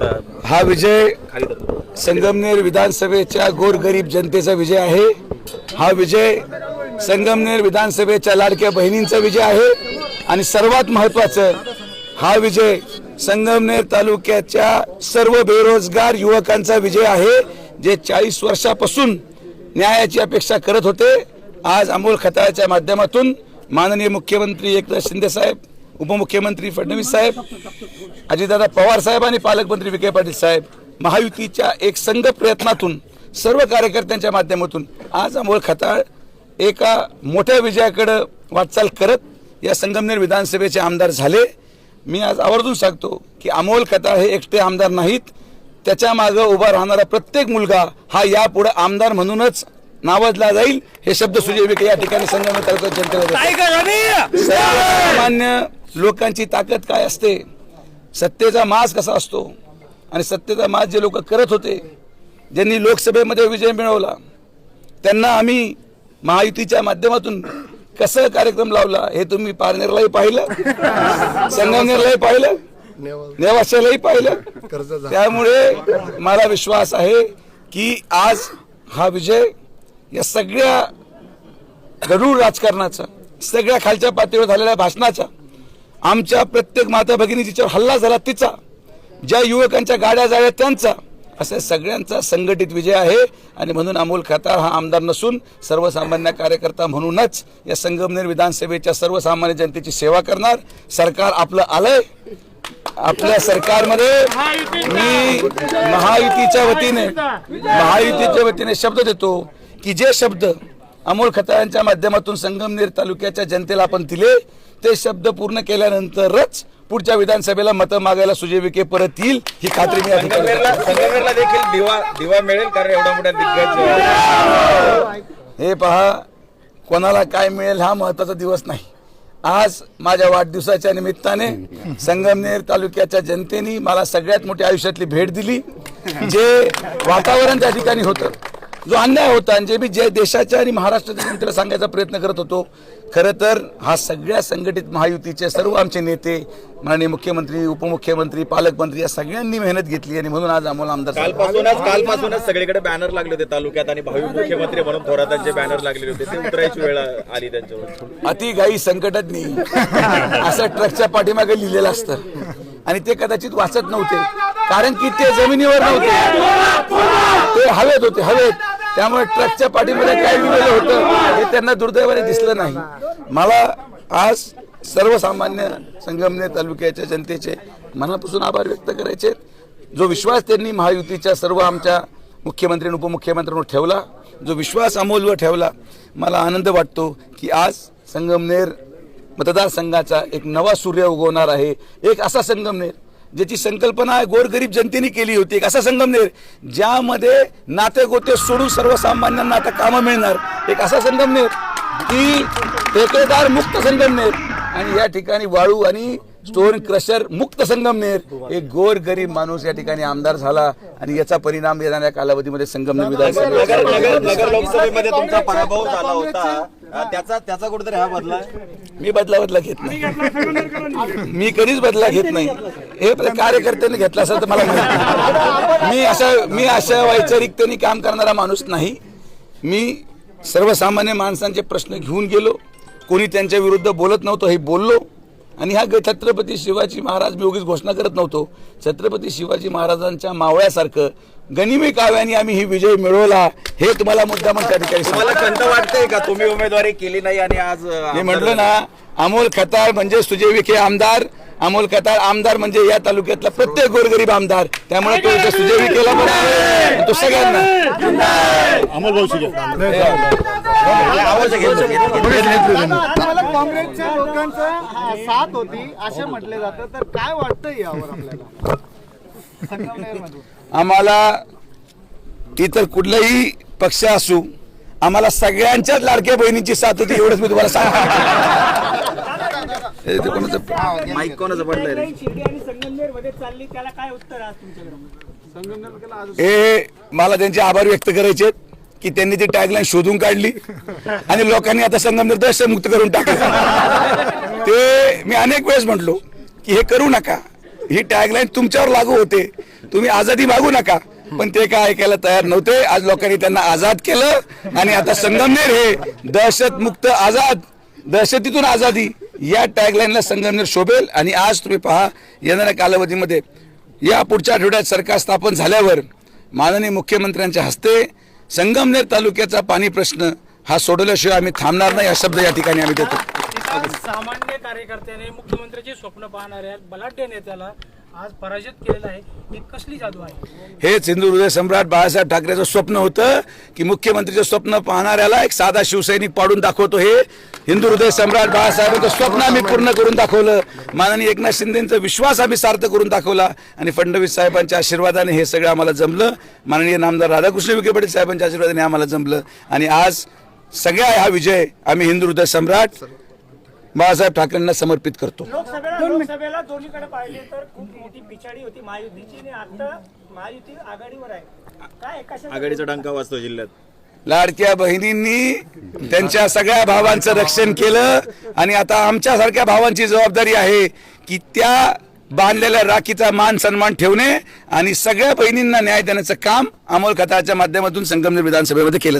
हा विजय संगमनेर विधानसभेच्या गोरगरीब जनतेचा विजय आहे. हा विजय संगमनेर विधानसभेच्या लाडक्या बहिणींचा विजय आहे. आणि सर्वात महत्वाचं हा विजय संगमनेर तालुक्याच्या सर्व बेरोजगार युवकांचा विजय आहे जे चाळीस वर्षापासून न्यायाची अपेक्षा करत होते. आज अमोल खताळ्याच्या माध्यमातून माननीय मुख्यमंत्री एकनाथ शिंदेसाहेब उपमुख्यमंत्री फडणवीस साहेब अजितदादा पवार साहेब आणि पालकमंत्री विखे पाटील साहेब महायुतीच्या एक संघ प्रयत्नातून सर्व कार्यकर्त्यांच्या माध्यमातून आज अमोल खताळ एका मोठ्या विजयाकडं वाटचाल करत या संगमनेर विधानसभेचे आमदार झाले. मी आज आवर्जून सांगतो की अमोल खताळ हे एकटे आमदार नाहीत. त्याच्या मागं उभा राहणारा प्रत्येक मुलगा हा यापुढे आमदार म्हणूनच नावाजला जाईल. हे शब्द सुजय विखे या ठिकाणी संगमनेर तालुक्यात जनतेला लोकांची ताकद काय असते? सत्तेचा माज कसा असतो? आणि सत्तेचा माज जे लोक करत होते ज्यांनी लोकसभेमध्ये विजय मिळवला त्यांना आम्ही महायुतीच्या माध्यमातून कसं कार्यक्रम लावला हे तुम्ही पारनेरलाही पाहिलं संगमनेरलाही पाहिलं नेवाशालाही पाहिलं. त्यामुळे मला विश्वास आहे की आज हा विजय या सगळ्या गरुड राजकारणाचा सगळ्या खालच्या पातळीवर झालेल्या भाषणाचा आमच्या प्रत्येक माता भगिनी जिच्यावर हल्ला झाला तिचा ज्या युवकांच्या गाड्या जाळ्या त्यांचा असा सगळ्यांचा संघटित विजय आहे. आणि म्हणून अमोल खताळ हा आमदार नसून सर्वसामान्य कार्यकर्ता म्हणूनच या संगमनेर विधानसभेच्या सर्वसामान्य जनतेची सेवा करणार. सरकार आपलं आलंय. आपल्या सरकारमध्ये मी महायुतीच्या वतीने महायुतीच्या वतीने शब्द देतो. की जे शब्द अमोल खताळांच्या माध्यमातून संगमनेर तालुक्याच्या जनतेला आपण दिले ते शब्द पूर्ण केल्यानंतरच पुढच्या विधानसभेला मतं मागायला सुजय विखे परत येईल ही खात्री मी संगमनेरला देखील दिवा दिवा मिळेल कारण एवढा मोठा दिग्गज हे पहा कोणाला काय मिळेल हा महत्त्वाचा दिवस नाही. आज माझ्या वाढदिवसाच्या निमित्ताने संगमनेर तालुक्याच्या जनतेने मला सगळ्यात मोठी आयुष्यातली भेट दिली जे वातावरण त्या ठिकाणी होतं. जो अन्याय होता आणि जे मी जे देशाच्या आणि महाराष्ट्राच्या जनतेला सांगायचा प्रयत्न करत होतो खरं तर हा सगळ्या संघटित महायुतीचे सर्व आमचे नेते माननीय मुख्यमंत्री उपमुख्यमंत्री पालकमंत्री या सगळ्यांनी मेहनत घेतली आणि म्हणून आज आम्हाला आमदार. कालपासूनच कालपासूनच सगळीकडे बॅनर लागले होते तालुक्यात आणि भावी मुख्यमंत्री म्हणून थोरातांचे बॅनर लागलेले होते ते उतरायची वेळ आली त्यांच्यावर. अति घाई संकटात नाही असं ट्रकच्या पाठीमागे लिहिलेलं असतं. आणि ते कदाचित वाचत नव्हते कारण की ते जमिनीवर नव्हते. ते हवेत होते हवेत. त्यामुळे ट्रकच्या पाठीमध्ये काय लिहिलेलं होतं हे त्यांना दुर्दैवाने दिसलं नाही. मला आज सर्वसामान्य संगमनेर तालुक्याच्या जनतेचे मनापासून आभार व्यक्त करायचे. जो विश्वास त्यांनी महायुतीच्या सर्व आमच्या मुख्यमंत्री आणि उपमुख्यमंत्र्यांवर ठेवला जो विश्वास अमोलवर ठेवला मला आनंद वाटतो की आज संगमनेर मतदारसंघाचा एक नवा सूर्य उगवणार आहे. एक असा संगमनेर ज्याची संकल्पना गोरगरीब जनतेने केली होती. एक असा संगमनेर ज्यामध्ये नाते गोते सोडून सर्वसामान्यांना आता कामं मिळणार. एक असा संगमनेर की ठेकेदार मुक्त संगमनेर आणि या ठिकाणी वाळू आणि स्टोन क्रशर मुक्त संगमनेर एक गोर गरीब माणूस या ठिकाणी आमदार झाला आणि याचा परिणाम येणाऱ्या कालावधीमध्ये संगमनेर नगर विधानसभा त्याचा त्याचा कुठेतरी हा बदला मी बदला बदला घेत नाही. मी कधीच बदला घेत नाही. हे आपल्या कार्यकर्त्यांनी घेतला असेल तर मला माहिती नाही. मी अशा मी अशा वैचारिकतेने काम करणारा माणूस नाही. मी सर्वसामान्य माणसांचे प्रश्न घेऊन गेलो. कोणी त्यांच्या विरुद्ध बोलत नव्हतं हे बोललो. आणि हा ग- छत्रपती शिवाजी महाराज मी उगीच घोषणा करत नव्हतो. छत्रपती शिवाजी महाराजांच्या मावळ्यासारखं गनिमी काव्याने आम्ही ही विजय मिळवला. हे तुम्हाला मुद्दा त्या ठिकाणी. तुम्हाला खंत वाटतंय का? तुम्ही उमेदवारी केली नाही आणि आज मी म्हटलं ना अमोल खताळ म्हणजे सुजय विखे आमदार अमोल खताळ आमदार म्हणजे या तालुक्यातला प्रत्येक गोरगरीब आमदार. त्यामुळे तो इथे सुजय विखेला पण आहे, तो सगळ्यांना. अमोल भाऊ. मला काँग्रेसच्या लोकांचा साथ होती असे म्हटले जातं. तर काय वाटतं यावर आपल्याला? संगमनेरमध्ये आम्हाला इतर कुठलाही पक्ष असू आम्हाला सगळ्यांच्याच लाडक्या बहिणीची साथ होती एवढंच मी तुम्हाला सांगतो. हे ते कोणाचं- माईक कोणाचं पडलंय रे? शिर्डी आणि संगमनेरमध्ये चालली त्याला काय उत्तर आज तुमच्याकडे हे मला त्यांचे आभार व्यक्त करायचे आहेत की त्यांनी ती टॅगलाईन शोधून काढली आणि लोकांनी आता संगमनेर दहशतमुक्त करून टाकलं. ते मी अनेक वेळेस म्हटलो की हे करू नका. ही टॅगलाईन तुमच्यावर लागू होते. तुम्ही आझादी मागू नका. पण ते काय ऐकायला तयार नव्हते. आज लोकांनी त्यांना आझाद केलं आणि आता संगमनेर हे दहशत मुक्त आझाद दहशतीतून आझादी. या टॅगलाईनला संगमनेर शोभेल आणि आज तुम्ही पहा येणाऱ्या कालावधीमध्ये या पुढच्या आठवड्यात सरकार स्थापन झाल्यावर माननीय मुख्यमंत्र्यांच्या हस्ते संगमनेर तालुक्याचा पाणी प्रश्न हा सोडवल्याशिवाय आम्ही थांबणार नाही हा शब्द या ठिकाणी आम्ही देतो. सामान्य कार्यकर्त्याने मुख्यमंत्र्याची स्वप्न पाहणाऱ्या बलाढ्य नेत्याला आज पराजित केलेला आहे ही कसली जादू आहे? हेच हिंदू हृदय सम्राट बाळासाहेब ठाकरेचं स्वप्न होतं की मुख्यमंत्रीचं स्वप्न पाहणाऱ्याला एक साधा शिवसैनिक पाडून दाखवतो हे. हिंदू हृदय सम्राट बाळासाहेबांचं स्वप्न आम्ही पूर्ण करून दाखवलं. माननीय एकनाथ शिंदेचा विश्वास आम्ही सार्थ करून दाखवला. आणि फडणवीस साहेबांच्या आशीर्वादाने हे सगळं आम्हाला जमलं. माननीय नामदार राधाकृष्ण विखे पाटील साहेबांच्या आशीर्वादाने आम्हाला जमलं. आणि आज सगळ्या हा विजय आम्ही हिंदू हृदय सम्राट बाळासाहेब ठाकरेंना समर्पित करतो. लोकसभेला लोकसभेला दोन्हीकडे पाहिले तर खूप मोठी पिछाडी होती महायुतीची आणि आता महायुती आघाडीवर आहे. काय कशा आघाडीचा डंका वाजतो जिल्ह्यात. लाडक्या बहिणींनी त्यांच्या सगळ्या भावांचं रक्षण केलं आणि आता आमच्यासारख्या भावांची जबाबदारी आहे की त्या बांधलेल्या राखीचा मान सन्मान ठेवणे आणि सगळ्या बहिणींना न्याय देण्याचं काम अमोल खताच्या माध्यमातून संगमनेर विधानसभेमध्ये केलं!